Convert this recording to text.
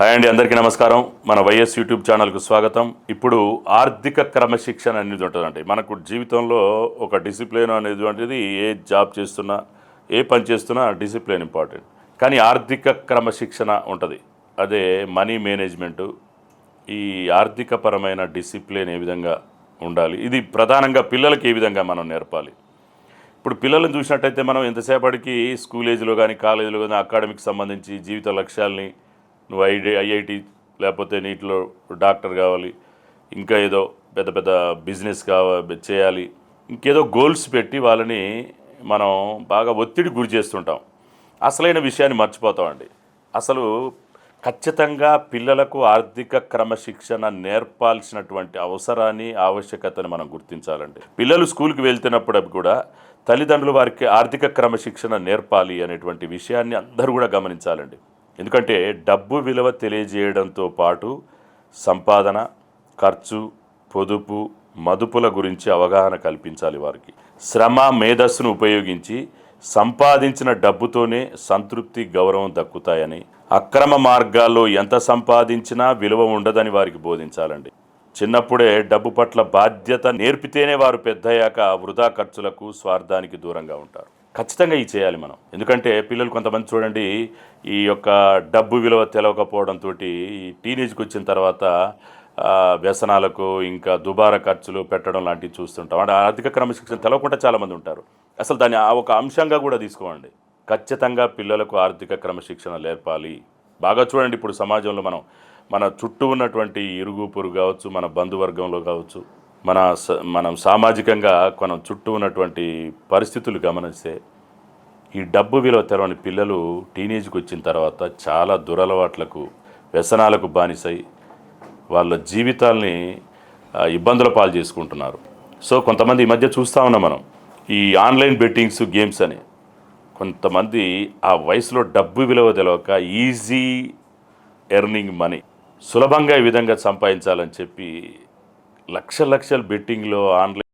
Hi అండి అందరికీ నమస్కారం. మన వైఎస్ యూట్యూబ్ ఛానల్కు స్వాగతం. ఇప్పుడు ఆర్థిక క్రమశిక్షణ అనేది ఉంటుందండి. మనకు జీవితంలో ఒక డిసిప్లిన్ అనేది ఏ జాబ్ చేస్తున్నా ఏ పని చేస్తున్నా డిసిప్లిన్ ఇంపార్టెంట్. కానీ ఆర్థిక క్రమశిక్షణ ఉంటుంది. అదే మనీ మేనేజ్మెంటు ఈ ఆర్థికపరమైన డిసిప్లిన్ ఏ విధంగా ఉండాలి ఇది ప్రధానంగా పిల్లలకి ఏ విధంగా మనం నేర్పాలి. ఇప్పుడు పిల్లలను చూసినట్టయితే మనం ఎంతసేపటికి స్కూల్ ఏజ్లో కానీ కాలేజీలో కానీ అకాడమిక్ సంబంధించి జీవిత లక్ష్యాల్ని నువ్వు ఐడి ఐఐటి లేకపోతే నీటిలో డాక్టర్ కావాలి ఇంకా ఏదో పెద్ద పెద్ద బిజినెస్ కావాలి చేయాలి ఇంకేదో గోల్స్ పెట్టి వాళ్ళని మనం బాగా ఒత్తిడి గురి చేస్తుంటాం. అసలైన విషయాన్ని మర్చిపోతామండి. అసలు ఖచ్చితంగా పిల్లలకు ఆర్థిక క్రమశిక్షణ నేర్పాల్సినటువంటి అవసరాన్ని ఆవశ్యకతని మనం గుర్తించాలండి. పిల్లలు స్కూల్కి వెళ్తున్నప్పుడు కూడా తల్లిదండ్రులు వారికి ఆర్థిక క్రమశిక్షణ నేర్పాలి అనేటువంటి విషయాన్ని అందరూ కూడా గమనించాలండి. ఎందుకంటే డబ్బు విలువ తెలియజేయడంతో పాటు సంపాదన ఖర్చు పొదుపు మదుపుల గురించి అవగాహన కల్పించాలి వారికి. శ్రమ మేధస్సును ఉపయోగించి సంపాదించిన డబ్బుతోనే సంతృప్తి గౌరవం దక్కుతాయని అక్రమ మార్గాల్లో ఎంత సంపాదించినా విలువ ఉండదని వారికి బోధించాలండి. చిన్నప్పుడే డబ్బు పట్ల బాధ్యత నేర్పితేనే వారు పెద్దయ్యాక వృధా ఖర్చులకు స్వార్థానికి దూరంగా ఉంటారు. ఖచ్చితంగా ఇది చేయాలి మనం. ఎందుకంటే పిల్లలు కొంతమంది చూడండి ఈ యొక్క డబ్బు విలువ తెలవకపోవడంతో ఈ టీనేజ్కి వచ్చిన తర్వాత వ్యసనాలకు ఇంకా దుబారా ఖర్చులు పెట్టడం లాంటివి చూస్తుంటాం. అంటే ఆర్థిక క్రమశిక్షణ తెలవకుండా చాలామంది ఉంటారు. అసలు దాన్ని ఆ ఒక అంశంగా కూడా తీసుకోండి. ఖచ్చితంగా పిల్లలకు ఆర్థిక క్రమశిక్షణ నేర్పాలి. బాగా చూడండి ఇప్పుడు సమాజంలో మనం మన చుట్టూ ఉన్నటువంటి ఇరుగు పొరుగు కావచ్చు మన బంధువర్గంలో కావచ్చు మన స- మనం సామాజికంగా మనం చుట్టూ ఉన్నటువంటి పరిస్థితులు గమనిస్తే ఈ డబ్బు విలువ తెలవని పిల్లలు టీనేజ్కి వచ్చిన తర్వాత చాలా దురలవాట్లకు వ్యసనాలకు బానిసై వాళ్ళ జీవితాల్ని ఇబ్బందుల పాలు చేసుకుంటున్నారు. సో కొంతమంది ఈ మధ్య చూస్తూ ఉన్నాం మనం ఈ ఆన్లైన్ బెట్టింగ్స్ గేమ్స్ అని. కొంతమంది ఆ వయసులో డబ్బు విలువ తెలవక ఈజీ ఎర్నింగ్ మనీ సులభంగా ఈ విధంగా సంపాదించాలని చెప్పి లక్ష లక్షల బెట్టింగ్లో ఆన్లైన్